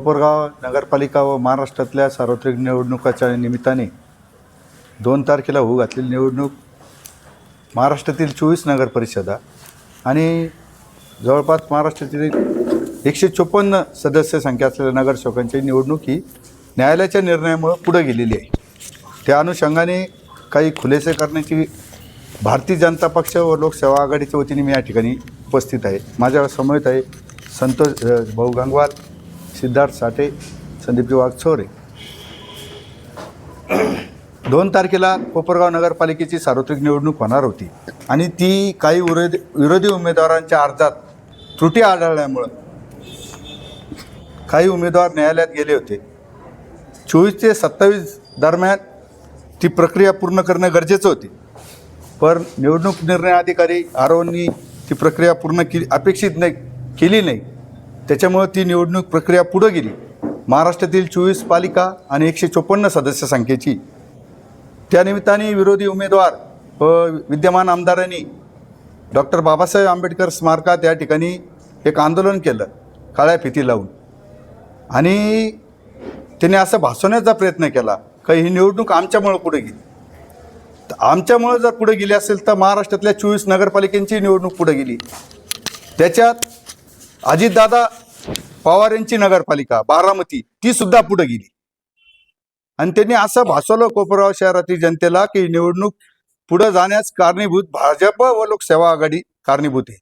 कोपरगाव नगरपालिका व महाराष्ट्रातल्या सार्वत्रिक निवडणुकाच्या निमित्ताने दोन तारखेला होऊ घातलेली निवडणूक महाराष्ट्रातील चोवीस नगर परिषदा आणि जवळपास महाराष्ट्रातील एकशे चोपन्न सदस्य संख्या असलेल्या नगरसेवकांची निवडणूक ही न्यायालयाच्या निर्णयामुळं पुढे गेलेली आहे. त्या अनुषंगाने काही खुलेसे करण्याची भारतीय जनता पक्ष व लोकसेवा आघाडीच्या वतीने मी या ठिकाणी उपस्थित आहे. माझ्या समवेत आहे संतोष भाऊ गंगवार सिद्धार्थ साठे संदीपजी वाघचोरे. दोन तारखेला कोपरगाव नगरपालिकेची सार्वत्रिक निवडणूक होणार होती आणि ती काही विरोधी विरोधी उमेदवारांच्या अर्जात त्रुटी आढळल्यामुळं काही उमेदवार न्यायालयात गेले होते. चोवीस ते सत्तावीस दरम्यान ती प्रक्रिया पूर्ण करणं गरजेचं होते. पण निवडणूक निर्णय अधिकारी आरोनी ती प्रक्रिया पूर्ण केली अपेक्षित नाही केली नाही. त्याच्यामुळं ती निवडणूक प्रक्रिया पुढं गेली. महाराष्ट्रातील चोवीस पालिका आणि एकशे चोपन्न सदस्य संख्येची. त्यानिमित्ताने विरोधी उमेदवार व विद्यमान आमदारांनी डॉक्टर बाबासाहेब आंबेडकर स्मारकात या ठिकाणी एक आंदोलन केलं काळ्या फिती लावून. आणि त्याने असं भासवण्याचा प्रयत्न केला का ही निवडणूक आमच्यामुळं पुढे गेली. तर आमच्यामुळं जर पुढे गेली असेल तर महाराष्ट्रातल्या चोवीस नगरपालिकांची निवडणूक पुढे गेली. त्याच्यात अजितदादा पवार यांची नगरपालिका बारामती ती सुद्धा पुढे गेली. आणि त्यांनी असं भासवलं कोपरगाव शहरातील जनतेला की निवडणूक पुढे जाण्यास कारणीभूत भाजप व लोकसेवा आघाडी कारणीभूत आहे.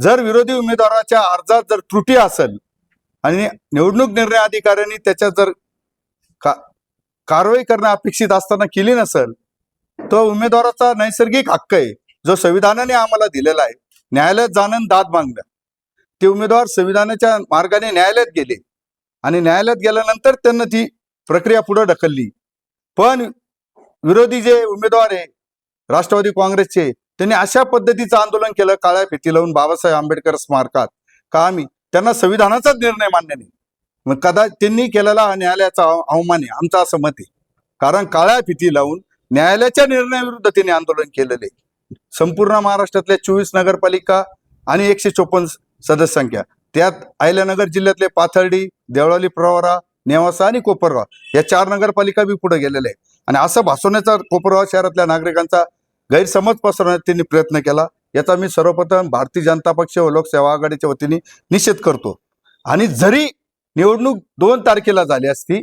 जर विरोधी उमेदवाराच्या अर्जात जर त्रुटी असेल आणि निवडणूक निर्णय अधिकाऱ्यांनी त्याच्यात जर का कारवाई करणं अपेक्षित असताना केली नसेल तो उमेदवाराचा नैसर्गिक हक्क आहे जो संविधानाने आम्हाला दिलेला आहे. न्यायालयात जाणं दाद मागणं. ते उमेदवार संविधानाच्या मार्गाने न्यायालयात गेले. आणि न्यायालयात गेल्यानंतर त्यांना ती प्रक्रिया पुढे ढकलली. पण विरोधी जे उमेदवार आहे राष्ट्रवादी काँग्रेसचे त्यांनी अशा पद्धतीचं आंदोलन केलं काळ्या फिती लावून बाबासाहेब आंबेडकर स्मारकात. का आम्ही? त्यांना संविधानाचाच निर्णय मान्य नाही. मग कदाचित त्यांनी केलेला हा न्यायालयाचा अवमान आहे आमचं असं मत आहे. कारण काळ्या फिती लावून न्यायालयाच्या निर्णयाविरुद्ध त्यांनी आंदोलन केलेले संपूर्ण महाराष्ट्रातल्या चोवीस नगरपालिका आणि एकशे चोपन्न सदस्य संख्या त्यात अहिल्यानगर जिल्ह्यातले पाथर्डी देवळाली प्रवारा नेवासा आणि कोपरगाव या चार नगरपालिका बी पुढे गेलेल्या आहे आणि असं भासवण्याचा कोपरगाव शहरातल्या नागरिकांचा गैरसमज पसरवण्याचा त्यांनी प्रयत्न केला. याचा मी सर्वप्रथम भारतीय जनता पक्ष व लोकसेवा आघाडीच्या वतीने निषेध करतो. आणि जरी निवडणूक दोन तारखेला झाली असती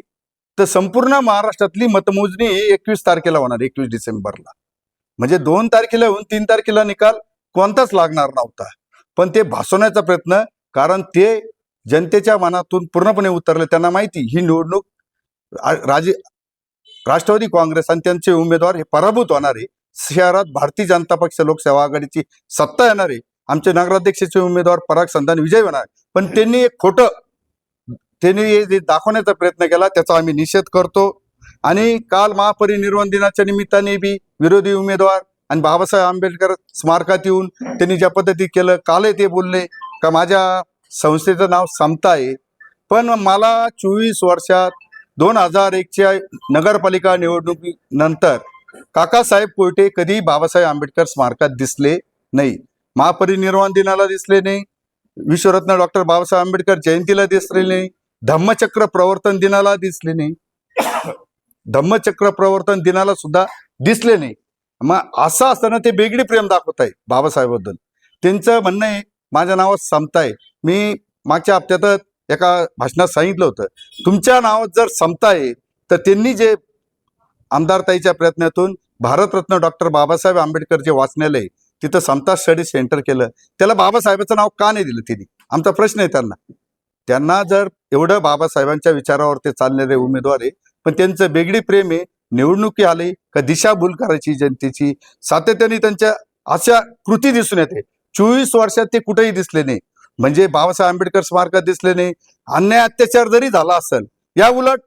तर संपूर्ण महाराष्ट्रातली मतमोजणी ही एकवीस तारखेला होणार एकवीस डिसेंबरला. म्हणजे दोन तारखेला होऊन तीन तारखेला निकाल कोणताच लागणार नव्हता. पण ते भासवण्याचा प्रयत्न कारण ते जनतेच्या मनातून पूर्णपणे उतरले. त्यांना माहिती ही निवडणूक राजे राष्ट्रवादी काँग्रेस आणि त्यांचे उमेदवार हे पराभूत होणारे. शहरात भारतीय जनता पक्ष लोकसेवा आघाडीची सत्ता येणारे. आमचे नगराध्यक्षाचे उमेदवार पराग संधान विजय होणार. पण त्यांनी एक खोटं त्यांनी जे दाखवण्याचा प्रयत्न केला त्याचा आम्ही निषेध करतो. आणि काल महापरिनिर्वाण दिनाच्या निमित्ताने बी विरोधी उमेदवार आणि बाबासाहेब आंबेडकर स्मारकात येऊन त्यांनी ज्या पद्धती केलं कालही ते बोलले का माझ्या संस्थेचं नाव समता आहे. पण मला चोवीस वर्षात दोन हजार एकच्या नगरपालिका निवडणुकीनंतर काकासाहेब कोयटे कधी बाबासाहेब आंबेडकर स्मारकात दिसले नाही. महापरिनिर्वाण दिनाला दिसले नाही. विश्वरत्न डॉक्टर बाबासाहेब आंबेडकर जयंतीला दिसले नाही. धम्मचक्र प्रवर्तन दिनाला दिसले नाही. धम्मचक्र प्रवर्तन दिनाला सुद्धा दिसले नाही. मग असं असताना ते वेगळे प्रेम दाखवत आहे बाबासाहेबबद्दल. त्यांचं म्हणणं आहे माझ्या नावात समता आहे मी मागच्या हप्त्यातच एका भाषणात सांगितलं होतं तुमच्या नावात जर समता आहे तर त्यांनी जे आमदारताईच्या प्रयत्नातून भारतरत्न डॉक्टर बाबासाहेब आंबेडकर जे वाचनालय तिथं समता स्टडी सेंटर केलं. त्याला बाबासाहेबाचं नाव का नाही दिलं तिने? आमचा प्रश्न आहे त्यांना. त्यांना जर एवढं बाबासाहेबांच्या विचारावर ते चालणारे उमेदवार आहे पण त्यांचं वेगळी प्रेम आहे निवडणुकी आली का दिशाभूल करायची जनतेची? सातत्याने त्यांच्या अशा कृती दिसून येते. चोवीस वर्षात ते कुठेही दिसले नाही. म्हणजे बाबासाहेब आंबेडकर स्मारकात दिसले नाही. अन्याय अत्याचार जरी झाला असेल या उलट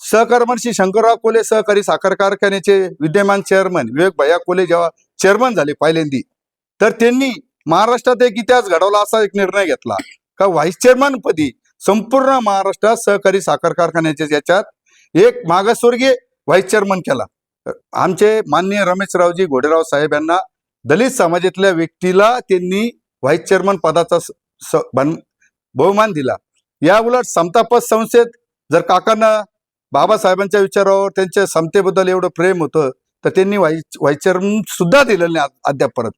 सहकर्मशी शंकरराव कोले सहकारी साखर कारखान्याचे विद्यमान चेअरमन विवेक भैया कोले जेव्हा चेअरमन झाले पहिल्यांदी तर त्यांनी महाराष्ट्रात एक इतिहास घडवला असा एक निर्णय घेतला. का व्हाईस चेअरमन पदी संपूर्ण महाराष्ट्रात सहकारी साखर कारखान्याच्या याच्यात एक मागासवर्गीय व्हाईस चेअरमन केला. आमचे माननीय रमेशरावजी घोडेराव साहेब यांना दलित समाजातल्या व्यक्तीला त्यांनी व्हाईस चेअरमन पदाचा बहुमान दिला. या उलट समतापद संस्थेत जर काकांना बाबासाहेबांच्या विचारावर त्यांच्या समतेबद्दल एवढं प्रेम होतं तर त्यांनी व्हाईस व्हाईस चेअरमन सुद्धा दिलेलं नाही अद्याप परत.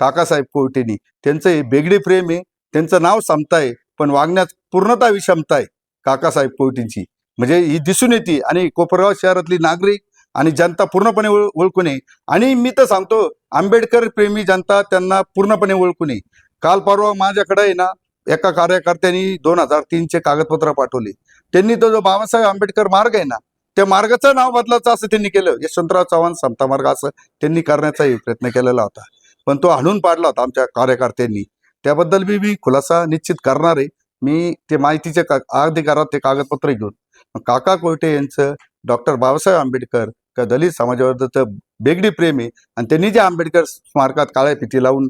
काकासाहेब कोर्टेनी त्यांचं हे बेगडी प्रेम आहे त्यांचं नाव समता आहे पण वागण्यात पूर्णता विषमता आहे काकासाहेब कोर्टींची म्हणजे ही दिसून येते. आणि कोपरगाव शहरातली नागरिक आणि जनता पूर्णपणे ओळ- ओळखून आणि मी तर सांगतो आंबेडकर प्रेमी जनता त्यांना पूर्णपणे ओळखून नये काल परवा माझ्याकडे आहे ना एका कार्यकर्त्यांनी दोन हजार तीनचे कागदपत्र पाठवले. त्यांनी तो जो बाबासाहेब आंबेडकर मार्ग आहे ना त्या मार्गाचं नाव बदलायचं असं त्यांनी केलं. यशवंतराव चव्हाण समता मार्ग असं त्यांनी करण्याचाही प्रयत्न केलेला होता. पण तो हाणून पाडला होता आमच्या कार्यकर्त्यांनी. त्याबद्दल मी मी खुलासा निश्चित करणार आहे. मी ते माहितीचे का अधिकारात ते कागदपत्र घेऊन. काका कोयटे यांचं डॉक्टर बाबासाहेब आंबेडकर का दलित समाजाबद्दलचं बेगडी प्रेम आहे. आणि त्यांनी जे आंबेडकर स्मारकात काळ्या फिती लावून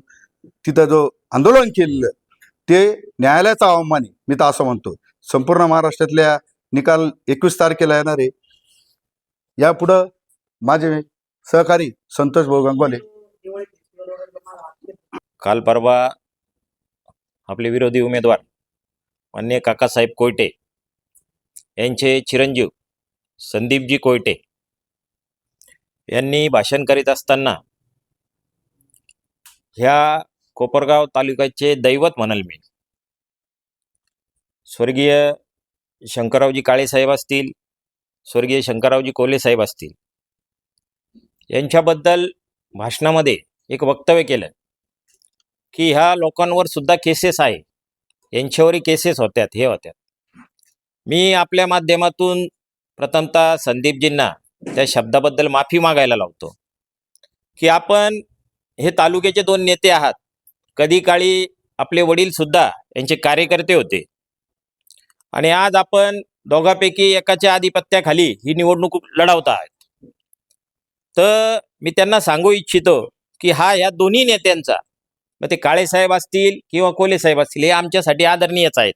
तिथं जो आंदोलन केलेलं ते न्यायालयाचा अवमान आहे. मी तर असं म्हणतो. संपूर्ण महाराष्ट्रातल्या निकाल एकवीस तारखेला येणार आहे. यापुढं माझे सहकारी संतोष भाऊ गंगोले काल परवा आपले विरोधी उमेदवार मान्य काकासाहेब कोयटे यांचे चिरंजीव संदीपजी कोयटे यांनी भाषण करीत असताना ह्या कोपरगाव तालुक्याचे दैवत म्हणाल मी. स्वर्गीय शंकररावजी काळेसाहेब असतील स्वर्गीय शंकररावजी कोले साहेब असतील यांच्याबद्दल भाषणामध्ये एक वक्तव्य केलं की ह्या लोकांवर सुद्धा केसेस आहे. यांच्यावरही केसेस होत्यात हे होत्यात. मी आपल्या माध्यमातून प्रथमतः संदीपजींना त्या शब्दाबद्दल माफी मागायला लावतो. की आपण हे तालुक्याचे दोन नेते आहात. कधी काळी आपले वडील सुद्धा यांचे कार्यकर्ते होते. आणि आज आपण दोघांपैकी एकाच्या आधिपत्याखाली ही निवडणूक लढवत आहात. तर मी त्यांना सांगू इच्छितो की हा या दोन्ही नेत्यांचा मग ते काळे साहेब असतील किंवा कोले साहेब असतील हे आमच्यासाठी आदरणीयच आहेत.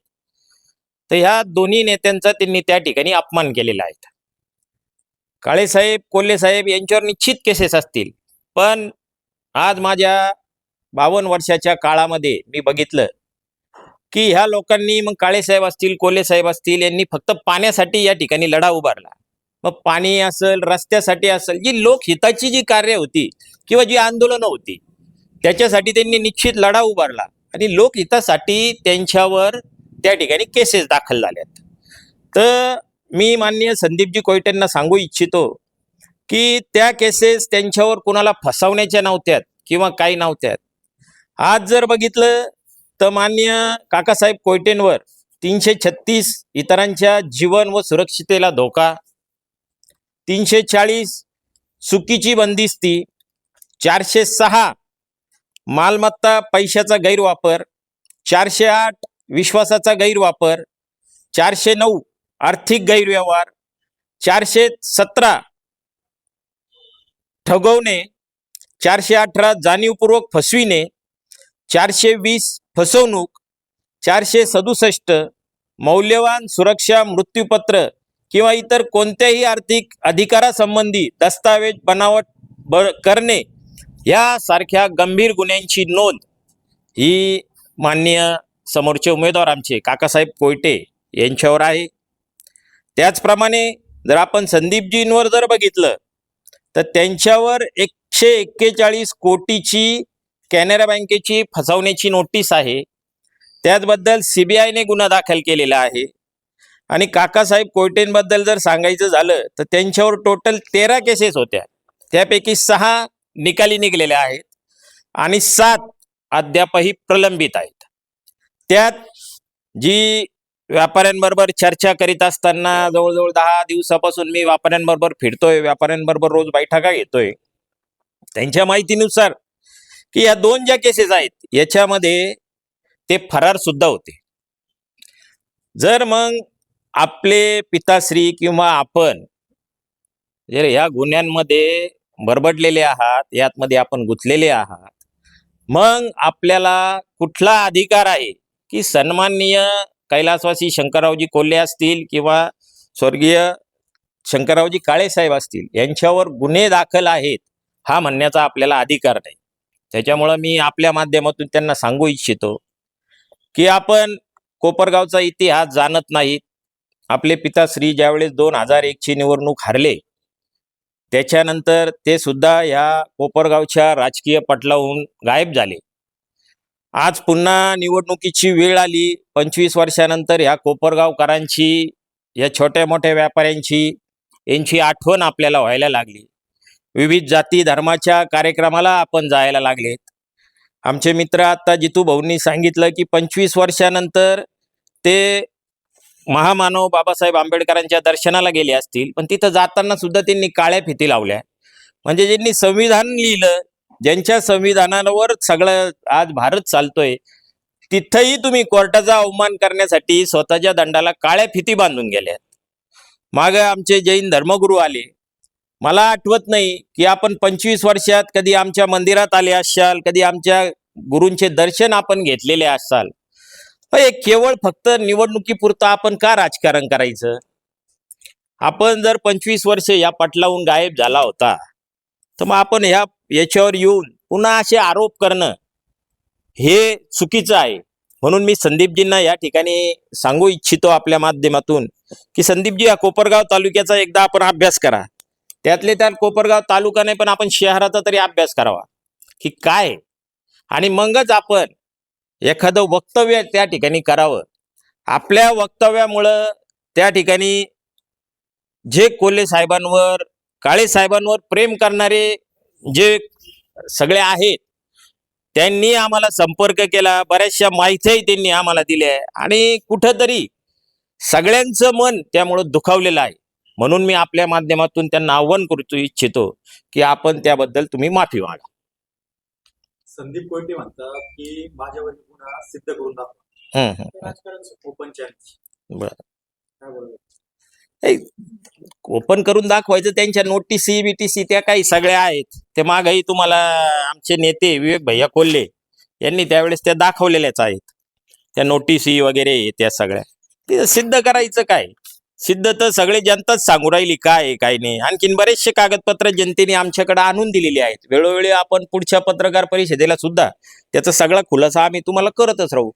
तर ह्या दोन्ही नेत्यांचा त्यांनी त्या ठिकाणी अपमान केलेला आहे. काळेसाहेब कोल्हेसाहेब साहेब यांच्यावर निश्चित केसेस असतील. पण आज माझ्या बावन्न वर्षाच्या काळामध्ये मी बघितलं की ह्या लोकांनी मग काळेसाहेब असतील कोल्हेसाहेब असतील यांनी फक्त पाण्यासाठी या ठिकाणी लढा उभारला. मग पाणी असेल रस्त्यासाठी असेल जी लोकहिताची जी कार्य होती किंवा जी आंदोलनं होती त्याच्यासाठी त्यांनी निश्चित लढा उभारला. आणि लोकहितासाठी त्यांच्यावर त्या ठिकाणी केसेस दाखल झाल्यात. तर मी माननीय संदीपजी कोयटेंना सांगू इच्छितो की त्या केसेस त्यांच्यावर कुणाला फसवण्याच्या नव्हत्यात किंवा काही नव्हत्यात. आज जर बघितलं तर मान्य काकासाहेब कोयटेंवर तीनशे छत्तीस इतरांच्या जीवन व सुरक्षितेला धोका तीनशे चाळीस चुकीची बंदिस्ती चारशे सहा मालमत्ता पैशाचा गैरवापर चारशे आठ विश्वासाचा गैरवापर चारशे नऊ आर्थिक गैरव्यवहार चारशे सतरा ठगवणे चारशे अठरा जाणीवपूर्वक फसविणे चारशे वीस फसवणूक चारशे सदुसष्ट मौल्यवान सुरक्षा मृत्यूपत्र किंवा इतर कोणत्याही आर्थिक अधिकारासंबंधी दस्तावेज बनावट ब करणे यासारख्या गंभीर गुन्ह्यांची नोंद ही माननीय समोरचे उमेदवार आमचे काकासाहेब कोयटे यांच्यावर आहे. त्याचप्रमाणे जर आपण संदीपजींवर जर बघितलं तर त्यांच्यावर एकशे एक्केचाळीस कोटीची कॅनरा बँकेची फसवण्याची नोटीस आहे. त्याचबद्दल सी बी आयने गुन्हा दाखल केलेला आहे. आणि काकासाहेब कोयटेंबद्दल जर सांगायचं झालं तर त्यांच्यावर टोटल तेरा केसेस होत्या. त्यापैकी सहा निकाली निघलेल्या आहेत. आणि सात अद्यापही प्रलंबित आहेत. त्यात जी व्यापाऱ्यांबरोबर चर्चा करीत असताना जवळजवळ दहा दिवसापासून मी व्यापाऱ्यांबरोबर फिरतोय व्यापाऱ्यांबरोबर रोज बैठका घेतोय. त्यांच्या माहितीनुसार की या दोन ज्या केसेस आहेत याच्यामध्ये ते फरार सुद्धा होते. जर मग आपले पिताश्री किंवा आपण जर या गुन्ह्यांमध्ये बरबडलेले आहात यातमध्ये आपण गुंतलेले आहात मग आपल्याला कुठला अधिकार आहे? की सन्माननीय कैलासवासी शंकररावजी कोल्हे असतील किंवा स्वर्गीय शंकररावजी काळेसाहेब असतील यांच्यावर गुन्हे दाखल आहेत हा म्हणण्याचा आपल्याला अधिकार नाही. त्याच्यामुळं मी आपल्या माध्यमातून त्यांना सांगू इच्छितो की आपण कोपरगावचा इतिहास जाणत नाहीत. आपले पिता श्री ज्यावेळेस दोन हजार एकची निवडणूक हारले त्याच्यानंतर ते सुद्धा ह्या कोपरगावच्या राजकीय पटलाहून गायब झाले. आज पुन्हा निवडणुकीची वेळ आली. पंचवीस वर्षानंतर ह्या कोपरगावकरांची या छोट्या मोठ्या व्यापाऱ्यांची यांची आठवण आपल्याला व्हायला लागली. विविध जाती धर्माच्या कार्यक्रमाला आपण जायला लागलेत आमचे मित्र आता जितू भाऊंनी सांगितलं की पंचवीस वर्षानंतर ते महामानव बाबासाहेब आंबेडकरांच्या दर्शनाला गेले असतील. पण तिथं जाताना सुद्धा त्यांनी काळ्या फिती लावल्या. म्हणजे ज्यांनी संविधान लिहिलं ज्यांच्या संविधानावर सगळं आज भारत चालतोय तिथंही तुम्ही कोर्टाचा अवमान करण्यासाठी स्वतःच्या दंडाला काळ्या फिती बांधून गेल्यात. माग आमचे जैन धर्मगुरू आले. मला आठवत नाही की आपण पंचवीस वर्षात कधी आमच्या मंदिरात आले असाल कधी आमच्या गुरूंचे दर्शन आपण घेतलेले असाल. हे केवळ फक्त निवडणुकीपुरतं आपण का राजकारण करायचं? आपण जर पंचवीस वर्ष या पटलावून गायब झाला होता तर मग आपण ह्या याच्यावर येऊन पुन्हा असे आरोप करणं हे चुकीचं आहे. म्हणून मी संदीपजींना या ठिकाणी सांगू इच्छितो आपल्या माध्यमातून की संदीपजी या कोपरगाव तालुक्याचा एकदा आपण अभ्यास करा. त्यातले त्यात कोपरगाव तालुका नाही पण आपण शहराचा तरी अभ्यास करावा. की काय? आणि मगच आपण एखादं वक्तव्य त्या ठिकाणी करावं. आपल्या वक्तव्यामुळं त्या ठिकाणी जे कोल्हे साहेबांवर काळे साहेबांवर प्रेम करणारे जे सगळे आहेत त्यांनी आम्हाला संपर्क केला बऱ्याचशा माहितीही त्यांनी आम्हाला दिल्या आणि कुठंतरी सगळ्यांचं मन त्यामुळं दुखावलेलं आहे. म्हणून मी आपल्या माध्यमातून त्यांना आव्हान करू इच्छितो की आपण त्याबद्दल तुम्ही माफी मागा. संदीप कोयटे म्हणतात की माझ्यावर पुन्हा सिद्ध करून दाखवा. राजकारण ओपन चॅलेंज बरं. ओपन करून दाखवायचं त्यांच्या नोटीसी बीटीसी त्या काही सगळ्या आहेत. ते मागही तुम्हाला आमचे नेते विवेक भैया कोल्हे यांनी त्यावेळेस त्या दाखवलेल्याच आहेत. त्या नोटीसी वगैरे त्या सगळ्या. ते सिद्ध करायचं काय? सिद्ध तर सगळे जनताच सांगू राहिली काय काय नाही. आणखीन बरेचसे कागदपत्र जनतेने आमच्याकडे आणून दिलेली आहेत. वेळोवेळी आपण पुढच्या पत्रकार परिषदेला सुद्धा त्याचा सगळा खुलासा आम्ही तुम्हाला करतच राहू.